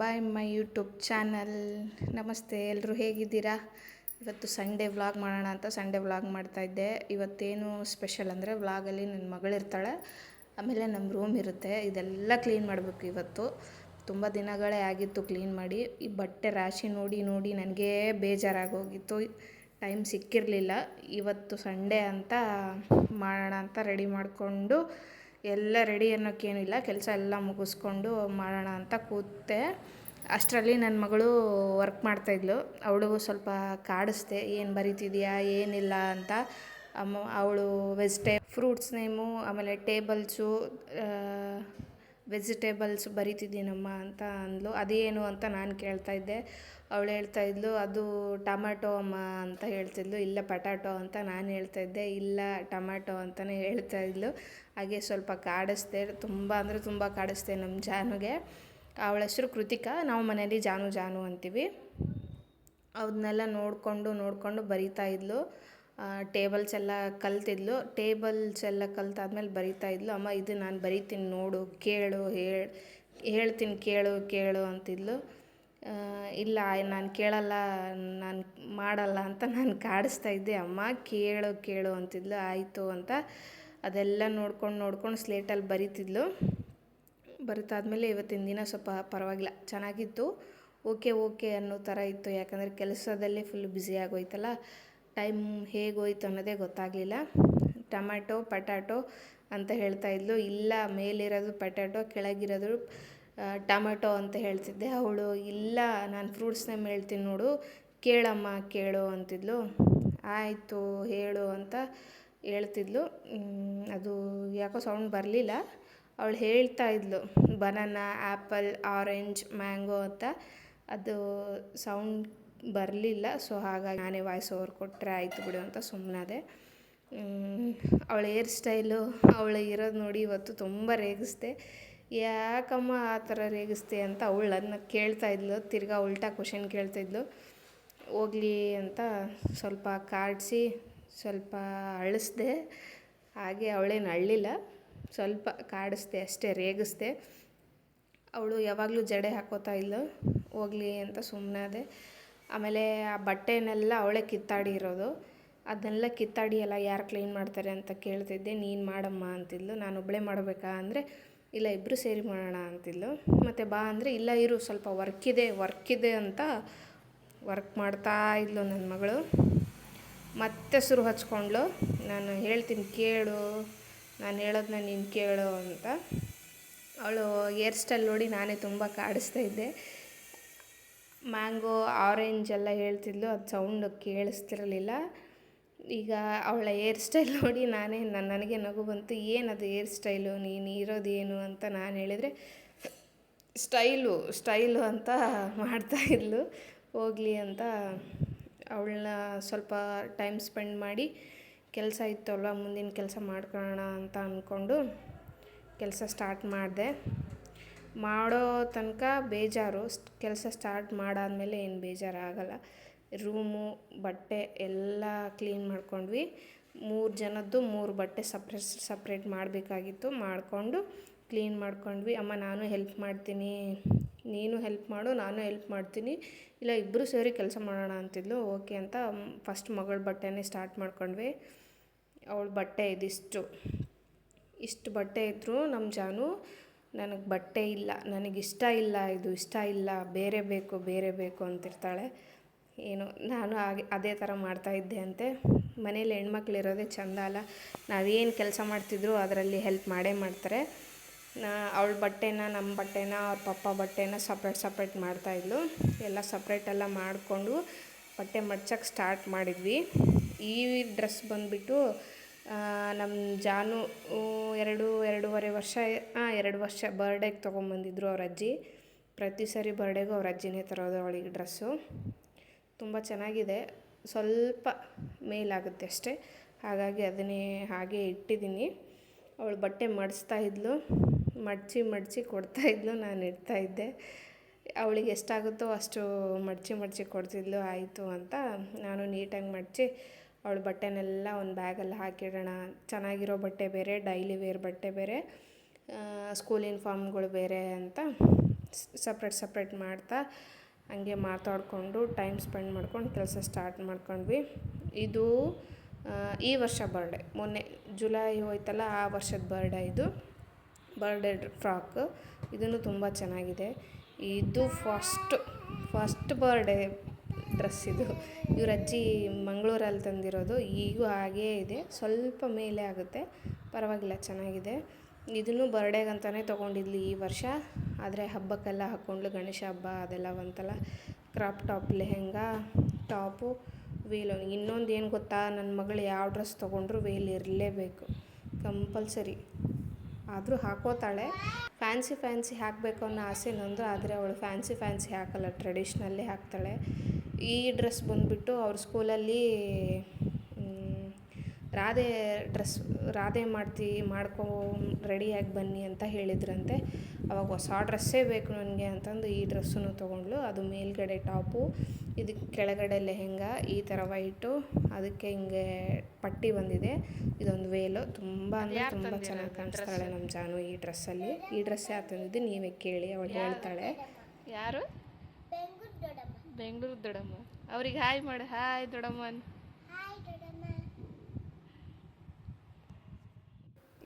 Bye my YouTube channel. ನಮಸ್ತೆ ಎಲ್ಲರೂ ಹೇಗಿದ್ದೀರಾ? ಇವತ್ತು ಸಂಡೇ ವ್ಲಾಗ್ ಮಾಡೋಣ ಅಂತ ಸಂಡೇ ವ್ಲಾಗ್ ಮಾಡ್ತಾಯಿದ್ದೆ ಇವತ್ತೇನು ಸ್ಪೆಷಲ್ ಅಂದರೆ ವ್ಲಾಗಲ್ಲಿ ನನ್ನ ಮಗಳಿರ್ತಾಳೆ ಆಮೇಲೆ ನಮ್ಮ ರೂಮ್ ಇರುತ್ತೆ. ಇದೆಲ್ಲ ಕ್ಲೀನ್ ಮಾಡಬೇಕು ಇವತ್ತು. ತುಂಬ ದಿನಗಳೇ ಆಗಿತ್ತು ಕ್ಲೀನ್ ಮಾಡಿ. ಈ ಬಟ್ಟೆ ರಾಶಿ ನೋಡಿ ನೋಡಿ ನನಗೆ ಬೇಜಾರಾಗೋಗಿತ್ತು. ಟೈಮ್ ಸಿಕ್ಕಿರಲಿಲ್ಲ. ಇವತ್ತು ಸಂಡೇ ಅಂತ ಮಾಡೋಣ ಅಂತ ರೆಡಿ ಮಾಡಿಕೊಂಡು ಎಲ್ಲ ರೆಡಿ ಅನ್ನೋಕ್ಕೇನಿಲ್ಲ ಕೆಲಸ ಎಲ್ಲ ಮುಗಿಸ್ಕೊಂಡು ಮಾಡೋಣ ಅಂತ ಕೂತೆ. ಅಷ್ಟರಲ್ಲಿ ನನ್ನ ಮಗಳು ವರ್ಕ್ ಮಾಡ್ತಾಯಿದ್ಲು. ಅವಳು ಸ್ವಲ್ಪ ಕಾಡಿಸ್ದೆ, ಏನು ಬರಿತಿದ್ಯಾ, ಏನಿಲ್ಲ ಅಂತ. ಅಮ್ಮ, ಅವಳು ವೆಜಿಟೇ ಫ್ರೂಟ್ಸ್ ನೇಮು ಆಮೇಲೆ ಟೇಬಲ್ಸು ವೆಜಿಟೇಬಲ್ಸ್ ಬರಿತಿದ್ದೀನಮ್ಮ ಅಂತ ಅಂದ್ಲು. ಅದೇನು ಅಂತ ನಾನು ಕೇಳ್ತಾ ಇದ್ದೆ ಅವಳು ಹೇಳ್ತಾ ಇದ್ಲು ಅದು ಟೊಮ್ಯಾಟೊ ಅಮ್ಮ ಅಂತ ಹೇಳ್ತಿದ್ಲು. ಇಲ್ಲ ಪಟಾಟೊ ಅಂತ ನಾನು ಹೇಳ್ತಾ ಇದ್ದೆ ಇಲ್ಲ ಟೊಮ್ಯಾಟೋ ಅಂತಲೇ ಹೇಳ್ತಾ ಇದ್ಲು ಹಾಗೆ ಸ್ವಲ್ಪ ಕಾಡಿಸ್ದೆ, ತುಂಬ ಅಂದರೆ ತುಂಬ ಕಾಡಿಸ್ದೆ ನಮ್ಮ ಜಾನುಗೆ. ಅವಳ ಹೆಸರು ಕೃತಿಕಾ, ನಾವು ಮನೇಲಿ ಜಾನು ಜಾನು ಅಂತೀವಿ. ಅದನ್ನೆಲ್ಲ ನೋಡಿಕೊಂಡು ನೋಡಿಕೊಂಡು ಬರಿತಾ ಇದ್ಲು. ಟೇಬಲ್ಸ್ ಎಲ್ಲ ಕಲ್ತಿದ್ಲು. ಟೇಬಲ್ಸ್ ಎಲ್ಲ ಕಲ್ತಾದ್ಮೇಲೆ ಬರಿತಾ ಇದ್ಲು. ಅಮ್ಮ, ಇದು ನಾನು ಬರಿತೀನಿ, ನೋಡು, ಕೇಳು, ಹೇಳಿ, ಹೇಳ್ತೀನಿ, ಕೇಳು ಕೇಳು ಅಂತಿದ್ಲು. ಇಲ್ಲ, ನಾನು ಕೇಳಲ್ಲ, ನಾನು ಮಾಡಲ್ಲ ಅಂತ ನಾನು ಕಾಡಿಸ್ತಾ ಇದ್ದೆ. ಅಮ್ಮ, ಕೇಳು ಕೇಳು ಅಂತಿದ್ಲು. ಆಯಿತು ಅಂತ ಅದೆಲ್ಲ ನೋಡ್ಕೊಂಡು ನೋಡ್ಕೊಂಡು ಸ್ಲೇಟಲ್ಲಿ ಬರಿತಿದ್ಲು. ಬರಿತಾದ್ಮೇಲೆ ಇವತ್ತಿನ ದಿನ ಸ್ವಲ್ಪ ಪರವಾಗಿಲ್ಲ, ಚೆನ್ನಾಗಿತ್ತು. ಓಕೆ ಓಕೆ ಅನ್ನೋ ಥರ ಇತ್ತು. ಯಾಕಂದರೆ ಕೆಲಸದಲ್ಲೇ ಫುಲ್ ಬ್ಯುಸಿ ಆಗೋಯ್ತಲ್ಲ ಟೈಮ್ ಹೇಗೆ ಹೋಯ್ತು ಅನ್ನೋದೇ ಗೊತ್ತಾಗಲಿಲ್ಲ. ಟೊಮ್ಯಾಟೊ, ಪಟಾಟೊ ಅಂತ ಹೇಳ್ತಾ ಇದ್ಲು. ಇಲ್ಲ, ಮೇಲಿರೋದು ಪಟಾಟೊ, ಕೆಳಗಿರೋದು ಟೊಮ್ಯಾಟೊ ಅಂತ ಹೇಳ್ತಿದ್ದೆ. ಅವಳು, ಇಲ್ಲ, ನಾನು ಫ್ರೂಟ್ಸ್ ಹೇಳ್ತೀನಿ ನೋಡು, ಕೇಳಮ್ಮ, ಕೇಳು ಅಂತಿದ್ಲು. ಆಯಿತು, ಹೇಳು ಅಂತ ಹೇಳ್ತಿದ್ಲು. ಅದು ಯಾಕೋ ಸೌಂಡ್ ಬರಲಿಲ್ಲ. ಅವಳು ಹೇಳ್ತಾ ಇದ್ಲು ಬನಾನಾ ಆ್ಯಪಲ್ ಆರೆಂಜ್ ಮ್ಯಾಂಗೋ ಅಂತ. ಅದು ಸೌಂಡ್ ಬರಲಿಲ್ಲ ಸೊ ಹಾಗಾಗಿ ನಾನೇ ವಾಯ್ಸ್ ಓವರ್ ಕೊಟ್ಟರೆ ಆಯಿತು ಬಿಡು ಅಂತ ಸುಮ್ಮನಾದೆ ಅವಳ ಹೇರ್ ಸ್ಟೈಲು ಅವಳು ಇರೋದು ನೋಡಿ ಇವತ್ತು ತುಂಬ ರೇಗಿಸ್ದೆ. ಯಾಕಮ್ಮ ಆ ಥರ ರೇಗಿಸ್ದೆ ಅಂತ ಅವಳು ನನ್ನ ಕೇಳ್ತಾ ಇದ್ಲು, ತಿರ್ಗಾ ಉಲ್ಟಾ ಕ್ವಶನ್ ಕೇಳ್ತಾಯಿದ್ಲು ಹೋಗ್ಲಿ ಅಂತ ಸ್ವಲ್ಪ ಕಾಡಿಸಿ ಸ್ವಲ್ಪ ಅಳಿಸ್ದೆ, ಹಾಗೆ ಅವಳೇನು ಅಳ್ಳಿಲ್ಲ. ಸ್ವಲ್ಪ ಕಾಡಿಸ್ದೆ ಅಷ್ಟೇ, ರೇಗಿಸ್ದೆ. ಅವಳು ಯಾವಾಗಲೂ ಜಡೆ ಹಾಕೋತಾ ಇಲ್ಲ, ಹೋಗ್ಲಿ ಅಂತ ಸುಮ್ಮನಾದೆ ಆಮೇಲೆ ಆ ಬಟ್ಟೆನೆಲ್ಲ ಅವಳೇ ಕಿತ್ತಾಡಿ ಇರೋದು. ಅದನ್ನೆಲ್ಲ ಕಿತ್ತಾಡಿ ಎಲ್ಲ ಯಾರು ಕ್ಲೀನ್ ಮಾಡ್ತಾರೆ ಅಂತ ಕೇಳ್ತಿದ್ದೆ, ನೀನು ಮಾಡಮ್ಮ ಅಂತಿದ್ಲು. ನಾನು ಒಬ್ಬಳೇ ಮಾಡಬೇಕಾ ಅಂದರೆ, ಇಲ್ಲ ಇಬ್ಬರು ಸೇರಿ ಮಾಡೋಣ ಅಂತಿದ್ಲು. ಮತ್ತು ಬಾ ಅಂದರೆ, ಇಲ್ಲ ಇರು, ಸ್ವಲ್ಪ ವರ್ಕ್ ಇದೆ ವರ್ಕ್ ಇದೆ ಅಂತ ವರ್ಕ್ ಮಾಡ್ತಾ ಇದ್ಲು ನನ್ನ ಮಗಳು. ಮತ್ತೆ ಸುರು ಹಚ್ಕೊಂಡ್ಳು ನಾನು ಹೇಳ್ತೀನಿ ಕೇಳು, ನಾನು ಹೇಳೋದನ್ನ ನೀನು ಕೇಳು ಅಂತ. ಅವಳು ಹೇರ್ ಸ್ಟೈಲ್ ನೋಡಿ ನಾನೇ ತುಂಬ ಕಾಡಿಸ್ತಾ ಇದ್ದೆ. ಮ್ಯಾಂಗೋ ಆರೆಂಜ್ ಎಲ್ಲ ಹೇಳ್ತಿದ್ಲು, ಅದು ಸೌಂಡ್ ಕೇಳಿಸ್ತಿರಲಿಲ್ಲ. ಈಗ ಅವಳ ಹೇರ್ ಸ್ಟೈಲ್ ನೋಡಿ ನಾನೇ ನನ್ನ ನನಗೆ ನಗು ಬಂತು. ಏನದು ಹೇರ್ ಸ್ಟೈಲು ನೀನು ಇರೋದೇನು ಅಂತ ನಾನು ಹೇಳಿದರೆ ಸ್ಟೈಲು ಸ್ಟೈಲು ಅಂತ ಮಾಡ್ತಾಯಿದ್ಲು ಹೋಗಲಿ ಅಂತ ಅವಳನ್ನ ಸ್ವಲ್ಪ ಟೈಮ್ ಸ್ಪೆಂಡ್ ಮಾಡಿ ಕೆಲಸ ಇತ್ತಲ್ವ, ಮುಂದಿನ ಕೆಲಸ ಮಾಡ್ಕೊಳ್ಳೋಣ ಅಂತ ಅಂದ್ಕೊಂಡು ಕೆಲಸ ಸ್ಟಾರ್ಟ್ ಮಾಡಿದೆ. ಮಾಡೋ ತನಕ ಬೇಜಾರು. ಕೆಲಸ ಸ್ಟಾರ್ಟ್ ಮಾಡಾದಮೇಲೆ ಏನು ಬೇಜಾರಾಗಲ್ಲ ರೂಮು, ಬಟ್ಟೆ ಎಲ್ಲ ಕ್ಲೀನ್ ಮಾಡ್ಕೊಂಡ್ವಿ. ಮೂರು ಜನದ್ದು ಮೂರು ಬಟ್ಟೆ ಸಪ್ರೇಟ್ ಸಪ್ರೇಟ್ ಮಾಡಬೇಕಾಗಿತ್ತು. ಮಾಡಿಕೊಂಡು ಕ್ಲೀನ್ ಮಾಡ್ಕೊಂಡ್ವಿ. ಅಮ್ಮ, ನಾನು ಹೆಲ್ಪ್ ಮಾಡ್ತೀನಿ. ನೀನು ಹೆಲ್ಪ್ ಮಾಡು, ನಾನು ಹೆಲ್ಪ್ ಮಾಡ್ತೀನಿ. ಇಲ್ಲ ಇಬ್ಬರು ಸೇರಿ ಕೆಲಸ ಮಾಡೋಣ ಅಂತಿದ್ಲು. ಓಕೆ ಅಂತ ಫಸ್ಟ್ ಮಗಳ ಬಟ್ಟೆನೇ ಸ್ಟಾರ್ಟ್ ಮಾಡ್ಕೊಂಡ್ವಿ. ಅವಳು ಬಟ್ಟೆ ಇದಿಷ್ಟು ಇಷ್ಟು. ಬಟ್ಟೆ ಇದ್ದರೂ ನಮ್ಮ ಜಾನು, ನನಗೆ ಬಟ್ಟೆ ಇಲ್ಲ ನನಗಿಷ್ಟ ಇಲ್ಲ, ಇದು ಇಷ್ಟ ಇಲ್ಲ, ಬೇರೆ ಬೇಕು ಬೇರೆ ಬೇಕು ಅಂತಿರ್ತಾಳೆ. ಏನು, ನಾನು ಹಾಗೆ ಅದೇ ಥರ ಮಾಡ್ತಾಯಿದ್ದೆ ಅಂತೆ. ಮನೇಲಿ ಹೆಣ್ಮಕ್ಳು ಇರೋದೇ ಚೆಂದ ಅಲ್ಲ. ನಾವೇನು ಕೆಲಸ ಮಾಡ್ತಿದ್ರು ಅದರಲ್ಲಿ ಹೆಲ್ಪ್ ಮಾಡೇ ಮಾಡ್ತಾರೆ. ನಾ ಅವಳ ಬಟ್ಟೆನ ನಮ್ಮ ಬಟ್ಟೆನ, ಅವ್ರ ಪಪ್ಪ ಬಟ್ಟೆನ ಸಪ್ರೇಟ್ ಸಪ್ರೇಟ್ ಮಾಡ್ತಾಯಿದ್ಲು ಎಲ್ಲ ಸಪ್ರೇಟೆಲ್ಲ ಮಾಡಿಕೊಂಡು ಬಟ್ಟೆ ಮಡ್ಚಕ್ಕೆ ಸ್ಟಾರ್ಟ್ ಮಾಡಿದ್ವಿ. ಈ ಡ್ರೆಸ್ ಬಂದುಬಿಟ್ಟು ನಮ್ಮ ಜಾನು ಎರಡು, ಎರಡೂವರೆ ವರ್ಷ ಹಾಂ ಎರಡು ವರ್ಷ ಬರ್ಡೇಗೆ ತೊಗೊಂಬಂದಿದ್ರು ಅವ್ರ ಅಜ್ಜಿ. ಪ್ರತಿ ಸರಿ ಬರ್ಡೇಗೂ ಅವ್ರ ಅಜ್ಜಿನೇ ತರೋದು ಅವಳಿಗೆ ಡ್ರೆಸ್ಸು ತುಂಬ ಚೆನ್ನಾಗಿದೆ. ಸ್ವಲ್ಪ ಮೇಲಾಗುತ್ತೆ ಅಷ್ಟೇ. ಹಾಗಾಗಿ ಅದನ್ನೇ ಹಾಗೆ ಇಟ್ಟಿದ್ದೀನಿ. ಅವಳು ಬಟ್ಟೆ ಮಡಿಸ್ತಾ ಇದ್ಲು. ಮಡಚಿ ಮಡಚಿ ಕೊಡ್ತಾಯಿದ್ಲು ನಾನು ಇಡ್ತಾಯಿದ್ದೆ ಅವಳಿಗೆ ಎಷ್ಟಾಗುತ್ತೋ ಅಷ್ಟು ಮಡಚಿ ಮಡಚಿ ಕೊಡ್ತಿದ್ಲು, ಆಯಿತು ಅಂತ. ನಾನು ನೀಟಾಗಿ ಮಡಚಿ, ಅವಳ ಬಟ್ಟೆನೆಲ್ಲ ಒಂದು ಬ್ಯಾಗಲ್ಲಿ ಹಾಕಿಡೋಣ. ಚೆನ್ನಾಗಿರೋ ಬಟ್ಟೆ ಬೇರೆ, ಡೈಲಿ ವೇರ್ ಬಟ್ಟೆ ಬೇರೆ ಸ್ಕೂಲ್ ಯೂನಿಫಾರ್ಮ್ಗಳು ಬೇರೆ ಅಂತ ಸಪ್ರೇಟ್ ಸಪ್ರೇಟ್ ಮಾಡ್ತಾ, ಹಂಗೆ ಮಾತಾಡಿಕೊಂಡು ಟೈಮ್ ಸ್ಪೆಂಡ್ ಮಾಡ್ಕೊಂಡು ಕೆಲಸ ಸ್ಟಾರ್ಟ್ ಮಾಡ್ಕೊಂಡ್ವಿ. ಇದು ಈ ವರ್ಷ ಬರ್ಡೇ. ಮೊನ್ನೆ ಜುಲೈ ಹೋಯ್ತಲ್ಲ, ಆ ವರ್ಷದ ಬರ್ಡೇ ಇದು. Birthday frock. ಇದನ್ನು ತುಂಬ ಚೆನ್ನಾಗಿದೆ. ಇದು ಫಸ್ಟ್ ಫಸ್ಟ್ ಬರ್ಡೇ ಡ್ರೆಸ್ ಇದು. ಇವ್ರ ಅಜ್ಜಿ ಮಂಗಳೂರಲ್ಲಿ ತಂದಿರೋದು. ಈಗೂ ಹಾಗೇ ಇದೆ. ಸ್ವಲ್ಪ ಮೇಲೆ ಆಗುತ್ತೆ. ಪರವಾಗಿಲ್ಲ, ಚೆನ್ನಾಗಿದೆ. ಇದನ್ನು ಬರ್ಡೇಗಂತಲೇ ತೊಗೊಂಡಿದ್ಲಿ ಈ ವರ್ಷ. ಆದರೆ ಹಬ್ಬಕ್ಕೆಲ್ಲ ಹಾಕ್ಕೊಂಡ್ಲು ಗಣೇಶ ಹಬ್ಬ ಅದೆಲ್ಲ ಬಂತಲ್ಲ. Crop top, lehenga, top, veil. ಇನ್ನೊಂದು ಏನು ಗೊತ್ತಾ? ನನ್ನ ಮಗಳು ಯಾವ ಡ್ರೆಸ್ ತೊಗೊಂಡ್ರು ವೇಲ್ ಇರಲೇಬೇಕು. ಕಂಪಲ್ಸರಿ. ಆದರೂ ಹಾಕೋತಾಳೆ. ಫ್ಯಾನ್ಸಿ ಫ್ಯಾನ್ಸಿ ಹಾಕಬೇಕು ಅನ್ನೋ ಆಸೆ ನಂದು, ಆದರೆ ಅವಳು ಫ್ಯಾನ್ಸಿ ಫ್ಯಾನ್ಸಿ ಹಾಕಲ್ಲ, ಟ್ರೆಡಿಷ್ನಲ್ಲೇ ಹಾಕ್ತಾಳೆ. ಈ ಡ್ರೆಸ್ ಬಂದುಬಿಟ್ಟು ಅವ್ರ ಸ್ಕೂಲಲ್ಲಿ ರಾಧೆ ಡ್ರೆಸ್ ರಾಧೆ ಮಾಡ್ತಿ ಮಾಡ್ಕೊ ರೆಡಿಯಾಗಿ ಬನ್ನಿ ಅಂತ ಹೇಳಿದ್ರಂತೆ. ಅವಾಗ ಹೊಸ ಡ್ರೆಸ್ಸೇ ಬೇಕು ನನಗೆ ಅಂತಂದು ಈ ಡ್ರೆಸ್ಸನ್ನು ತೊಗೊಂಡ್ಲು ಅದು ಮೇಲ್ಗಡೆ ಟಾಪು ಇದಕ್ಕೆ ಕೆಳಗಡೆ ಲೆಹೆಂಗಾ ಈ ಥರ ವೈಟು ಅದಕ್ಕೆ ಹಿಂಗೆ ಪಟ್ಟಿ ಬಂದಿದೆ. ಇದೊಂದು ವೇಲು. ತುಂಬ ಅಂದರೆ ತುಂಬ ಚೆನ್ನಾಗಿ ಕಾಣಿಸ್ತಾಳೆ ನಮ್ಮ ಜಾನು ಈ ಡ್ರೆಸ್ಸಲ್ಲಿ. ಈ ಡ್ರೆಸ್ ಯಾರು ತಂದಿದ್ದು ನೀವೇ ಕೇಳಿ ಅವಳು ಹೇಳ್ತಾಳೆ. ಯಾರು? ಬೆಂಗಳೂರು ದೊಡಮ್ಮ ಅವ್ರಿಗೆ ಹಾಯ್ ಮಾಡು. ಹಾಯ್ ದೊಡಮ್ಮ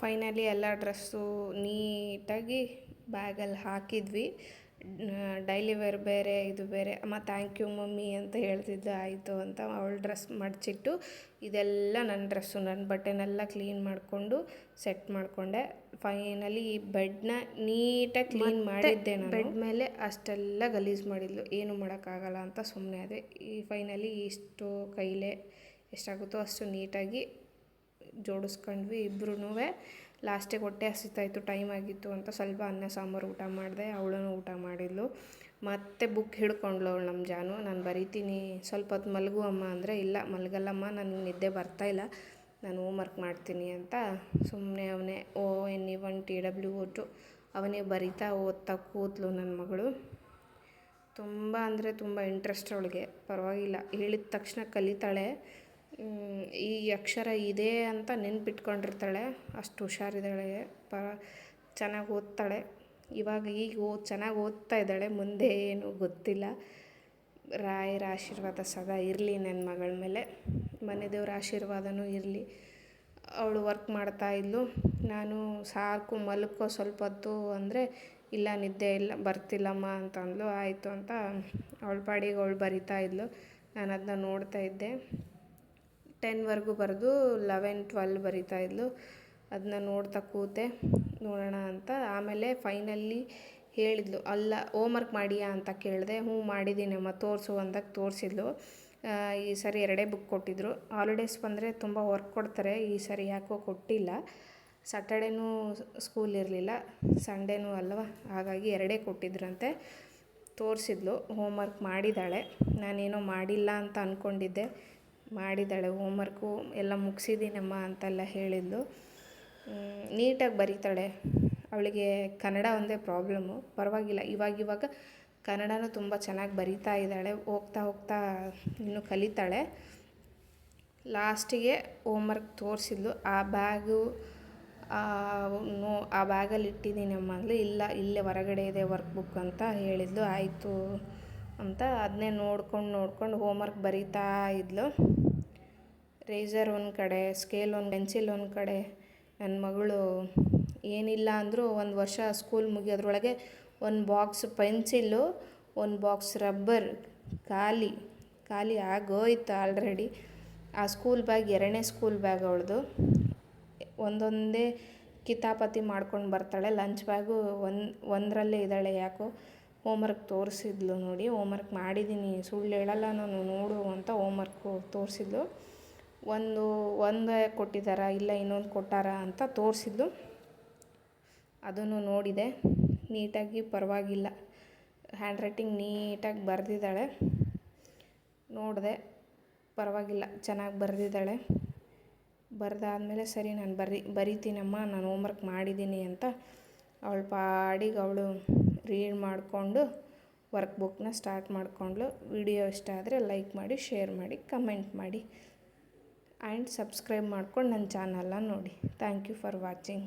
ಫೈನಲಿ ಎಲ್ಲ ಡ್ರೆಸ್ಸು ನೀಟಾಗಿ ಬ್ಯಾಗಲ್ಲಿ ಹಾಕಿದ್ವಿ. ಡೈಲಿ ವೇರ್ ಬೇರೆ ಇದು ಬೇರೆ ಅಮ್ಮ ಥ್ಯಾಂಕ್ ಯು ಮಮ್ಮಿ ಅಂತ ಹೇಳ್ತಿದ್ದೆ ಆಯಿತು ಅಂತ ಅವಳ ಡ್ರೆಸ್ ಮಡಚಿಟ್ಟು ಇದೆಲ್ಲ ನನ್ನ ಡ್ರೆಸ್ಸು ನನ್ನ ಬಟ್ಟೆನೆಲ್ಲ ಕ್ಲೀನ್ ಮಾಡಿಕೊಂಡು ಸೆಟ್ ಮಾಡಿಕೊಂಡೆ. ಫೈನಲಿ ಈ ಬೆಡ್ನ ನೀಟಾಗಿ ಕ್ಲೀನ್ ಮಾಡಿದ್ದೆ ನಾನು. ಬೆಡ್ ಮೇಲೆ ಅಷ್ಟೆಲ್ಲ ಗಲೀಜು ಮಾಡಿದ್ಲು. ಏನು ಮಾಡೋಕ್ಕಾಗಲ್ಲ ಅಂತ ಸುಮ್ಮನೆ ಅದೇ ಈ ಫೈನಲಿ ಇಷ್ಟು ಕೈಲೇ ಎಷ್ಟಾಗುತ್ತೋ ಅಷ್ಟು ನೀಟಾಗಿ ಜೋಡಿಸ್ಕೊಂಡ್ವಿ ಇಬ್ರೂ ಲಾಸ್ಟಿಗೆ ಹೊಟ್ಟೆ ಹಸಿತಾಯಿತ್ತು ಟೈಮ್ ಆಗಿತ್ತು ಅಂತ ಸ್ವಲ್ಪ ಅನ್ನ, ಸಾಂಬಾರು ಊಟ ಮಾಡಿದೆ ಅವಳೂ ಊಟ ಮಾಡಿದ್ಲು. ಮತ್ತೆ ಬುಕ್ ಹಿಡ್ಕೊಂಡ್ಳು ಅವಳು ನಮ್ಮ ಜಾನು. ನಾನು ಬರಿತೀನಿ, ಸ್ವಲ್ಪ ಹೊತ್ತು ಮಲಗು ಅಮ್ಮ ಅಂದರೆ ಇಲ್ಲ, ಮಲಗಲ್ಲಮ್ಮ ನನಗೆ ನಿದ್ದೆ ಬರ್ತಾ ಇಲ್ಲ, ನಾನು ಹೋಮ್ವರ್ಕ್ ಮಾಡ್ತೀನಿ ಅಂತ ಸುಮ್ಮನೆ ಅವನೇ O N E one T W ಒಟ್ಟು ಅವನೇ ಬರಿತಾ ಓದ್ತಾ ಕೂತ್ಲು ನನ್ನ ಮಗಳು. ತುಂಬ ಅಂದರೆ ತುಂಬ ಇಂಟ್ರೆಸ್ಟ್ ಅವಳಿಗೆ, ಪರವಾಗಿಲ್ಲ, ಹೇಳಿದ ತಕ್ಷಣ ಕಲಿತಾಳೆ. ಈ ಅಕ್ಷರ ಇದೆ ಅಂತ ನೆನ್ಪಿಟ್ಕೊಂಡಿರ್ತಾಳೆ. ಅಷ್ಟು ಹುಷಾರಿದ್ದಾಳೆ. ಪ, ಚೆನ್ನಾಗಿ ಓದ್ತಾಳೆ. ಇವಾಗ ಈಗ ಓ, ಚೆನ್ನಾಗಿ ಓದ್ತಾ ಇದ್ದಾಳೆ. ಮುಂದೆ ಏನು ಗೊತ್ತಿಲ್ಲ. ರಾಯರ ಆಶೀರ್ವಾದ ಸದಾ ಇರಲಿ ನನ್ನ ಮಗಳ ಮೇಲೆ. ಮನೆ ದೇವ್ರ ಆಶೀರ್ವಾದನೂ ಇರಲಿ. ಅವಳು ವರ್ಕ್ ಮಾಡ್ತಾ ಇದ್ಲು. ನಾನು ಸಾಕು, ಮಲ್ಕೋ ಸ್ವಲ್ಪ ಹೊತ್ತು ಅಂದರೆ, ಇಲ್ಲ, ನಿದ್ದೆ ಇಲ್ಲ, ಬರ್ತಿಲ್ಲಮ್ಮ ಅಂತ ಅಂದ್ಲು ಆಯಿತು ಅಂತ ಅವಳ ಪಾಡಿಗೆ ಅವಳು ಬರಿತಾ ಇದ್ಲು. ನಾನು ಅದನ್ನ ನೋಡ್ತಾ ಇದ್ದೆ. ಟೆನ್ವರೆಗೂ ಬರೆದು ಲೆವೆನ್, ಟ್ವೆಲ್ ಬರಿತಾ ಇದ್ಲು. ಅದನ್ನ ನೋಡ್ತಾ ಕೂತೆ, ನೋಡೋಣ ಅಂತ. ಆಮೇಲೆ ಫೈನಲಿ ಹೇಳಿದ್ಲು, ಅಲ್ಲ, ಹೋಮ್ವರ್ಕ್ ಮಾಡಿಯಾ ಅಂತ ಕೇಳಿದೆ. ಹ್ಞೂ, ಮಾಡಿದ್ದೀನಮ್ಮ, ತೋರಿಸು ಅಂದಾಗ ತೋರಿಸಿದ್ಲು. ಈ ಸರಿ ಎರಡೇ ಬುಕ್ ಕೊಟ್ಟಿದ್ದರು ಹಾಲಿಡೇಸ್ ಬಂದರೆ ತುಂಬ ವರ್ಕ್ ಕೊಡ್ತಾರೆ. ಈ ಸರಿ ಯಾಕೋ ಕೊಟ್ಟಿಲ್ಲ. ಸ್ಯಾಟರ್ಡೇನೂ ಸ್ಕೂಲ್ ಇರಲಿಲ್ಲ, ಸಂಡೇನೂ ಅಲ್ವಾ? ಹಾಗಾಗಿ ಎರಡೇ ಕೊಟ್ಟಿದ್ರಂತೆ. ತೋರಿಸಿದ್ಲು, ಹೋಮ್ವರ್ಕ್ ಮಾಡಿದ್ದಾಳೆ. ನಾನೇನೋ ಮಾಡಿಲ್ಲ ಅಂತ ಅಂದ್ಕೊಂಡಿದ್ದೆ ಮಾಡಿದ್ದಾಳೆ ಹೋಮ್ವರ್ಕು ಎಲ್ಲ ಮುಗಿಸಿದ್ದೀನಮ್ಮ ಅಂತೆಲ್ಲ ಹೇಳಿದ್ಲು ನೀಟಾಗಿ ಬರೀತಾಳೆ. ಅವಳಿಗೆ ಕನ್ನಡ ಒಂದೇ ಪ್ರಾಬ್ಲಮ್ಮು ಪರವಾಗಿಲ್ಲ, ಇವಾಗ ಇವಾಗ ಕನ್ನಡನೂ ತುಂಬ ಚೆನ್ನಾಗಿ ಬರೀತಾ ಇದ್ದಾಳೆ, ಹೋಗ್ತಾ ಹೋಗ್ತಾ ಇನ್ನೂ ಕಲಿತಾಳೆ. ಲಾಸ್ಟಿಗೆ ಹೋಮ್ವರ್ಕ್ ತೋರಿಸಿದ್ಲು. ಆ ಬ್ಯಾಗು ನೋ, ಆ ಬ್ಯಾಗಲ್ಲಿ ಇಟ್ಟಿದ್ದೀನಿ ಅಮ್ಮ ಇಲ್ಲ, ಇಲ್ಲೇ ಹೊರಗಡೆ ಇದೆ ವರ್ಕ್ ಬುಕ್ ಅಂತ ಹೇಳಿದ್ಲು. ಆಯಿತು ಅಂತ ಅದನ್ನೇ ನೋಡ್ಕೊಂಡು ನೋಡ್ಕೊಂಡು ಹೋಮ್ವರ್ಕ್ ಬರೀತಾ ಇದ್ಲು. ರೇಜರ್ ಒಂದು ಕಡೆ ಸ್ಕೇಲ್ ಒಂದು ಪೆನ್ಸಿಲ್ ಒಂದು ಕಡೆ ನನ್ನ ಮಗಳು ಏನಿಲ್ಲ ಅಂದರೂ ಒಂದು ವರ್ಷ ಸ್ಕೂಲ್ ಮುಗಿಯೋದ್ರೊಳಗೆ ಒಂದು ಬಾಕ್ಸ್ ಪೆನ್ಸಿಲ್ಲು ಒಂದು ಬಾಕ್ಸ್ ರಬ್ಬರ್ ಖಾಲಿ ಖಾಲಿ ಆಗೋಯ್ತು ಆಲ್ರೆಡಿ ಆ ಸ್ಕೂಲ್ ಬ್ಯಾಗ್ ಎರಡನೇ ಸ್ಕೂಲ್ ಬ್ಯಾಗ್ ಅವಳದು. ಒಂದೊಂದೇ ಕಿತಾಪತಿ ಮಾಡ್ಕೊಂಡು ಬರ್ತಾಳೆ ಲಂಚ್ ಬ್ಯಾಗು ಒಂದು, ಒಂದರಲ್ಲೇ ಇದ್ದಾಳೆ ಯಾಕೋ. ಹೋಮ್ವರ್ಕ್ ತೋರಿಸಿದ್ಲು ನೋಡಿ ಹೋಮ್ವರ್ಕ್ ಮಾಡಿದ್ದೀನಿ ಸುಳ್ಳು ಹೇಳಲ್ಲ ನಾನು, ನೋಡು ಅಂತ ಹೋಮ್ವರ್ಕು ತೋರಿಸಿದ್ಲು. ಒಂದು, ಒಂದೇ ಕೊಟ್ಟಿದ್ದಾರ, ಇಲ್ಲ ಇನ್ನೊಂದು ಕೊಟ್ಟಾರ ಅಂತ ತೋರಿಸಿದ್ಲು. ಅದನ್ನು ನೋಡಿದೆ. ನೀಟಾಗಿ ಪರವಾಗಿಲ್ಲ. ಹ್ಯಾಂಡ್ ರೈಟಿಂಗ್ ನೀಟಾಗಿ ಬರೆದಿದ್ದಾಳೆ. ನೋಡಿದೆ, ಪರವಾಗಿಲ್ಲ, ಚೆನ್ನಾಗಿ ಬರೆದಿದ್ದಾಳೆ. ಬರೆದಾದ್ಮೇಲೆ ಸರಿ, ನಾನು ಬರಿ, ಬರಿತೀನಮ್ಮ, ನಾನು ಹೋಮ್ವರ್ಕ್ ಮಾಡಿದ್ದೀನಿ ಅಂತ ಅವಳು ಪಾಡಿಗೆ ಅವಳು ರೀಡ್ ಮಾಡಿಕೊಂಡು ವರ್ಕ್ ಬುಕ್ನ ಸ್ಟಾರ್ಟ್ ಮಾಡಿಕೊಂಡ್ಲು ವಿಡಿಯೋ ಇಷ್ಟ ಆದರೆ ಲೈಕ್ ಮಾಡಿ ಶೇರ್ ಮಾಡಿ ಕಮೆಂಟ್ ಮಾಡಿ. ಆ್ಯಂಡ್ ಸಬ್ಸ್ಕ್ರೈಬ್ ಮಾಡ್ಕೊಂಡು ನನ್ನ ಚಾನಲ್ನ ನೋಡಿ. Thank you for watching